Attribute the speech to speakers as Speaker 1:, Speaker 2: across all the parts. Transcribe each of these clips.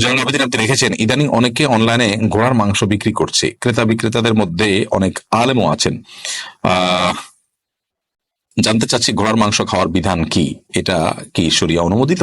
Speaker 1: জয়নুল আবেদিন আপনি রেখেছেন, ইদানিং অনেকে অনলাইনে ঘোড়ার মাংস বিক্রি করছে। ক্রেতা বিক্রেতাদের মধ্যে অনেক আলেমও আছেন। জানতে চাচ্ছি ঘোড়ার মাংস খাওয়ার বিধান কি? এটা কি শরিয়া অনুমোদিত?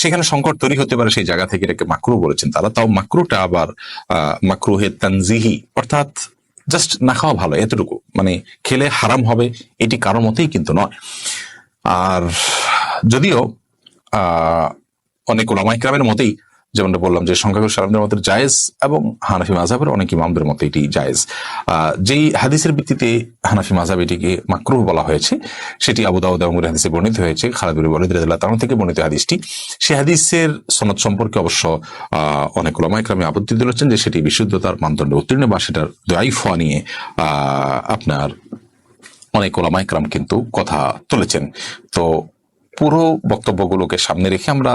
Speaker 1: সেখানে সংকট তৈরি হতে পারে সেই জায়গা থেকে এটাকে মাকরু বলেছেন তারা। তাও মাকরুটা আবার মাকরুহে তানজিহি, অর্থাৎ জাস্ট না খাওয়া ভালো, এতটুকু। মানে খেলে হারাম হবে, এটি কারও মতেই কিন্তু নয়। আর যদিও অনেক ওলামাইকরামের মতেই যেমনটা বললাম যে সংখ্যাগরিষ্ঠ আলমদের মতে জায়েজ এবং হানাফি মাঝাবের অনেক ইমামদের মতে এটি জায়েজ। যেই হাদিসের ভিত্তিতে হানাফি মাঝাব এটিকে মাকরুহ বলা হয়েছে, সেটি আবু দাউদ এবং হাদিসে বর্ণিত হয়েছে খালাদুর বলিদ তাআলা থেকে বর্ণিত হাদিসটি। সেই হাদিসের সনদ সম্পর্কে অবশ্য অনেক ওলামাইকরামে আপত্তি তুলেছেন যে সেটি বিশুদ্ধতার মানদণ্ডে উত্তীর্ণ বা সেটার দয়াইফ হওয়া নিয়ে আপনার অনেক ওলামাইকরাম কিন্তু কথা তুলেছেন। তো পুরো বক্তব্যগুলোকে সামনে রেখে আমরা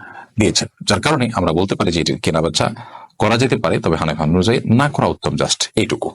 Speaker 1: দিয়েছেন, যার কারণে আমরা বলতে পারি যে এটি কেনা বেচা করা যেতে পারে, তবে হানাফান অনুযায়ী না করা উত্তম, জাস্ট এইটুকু।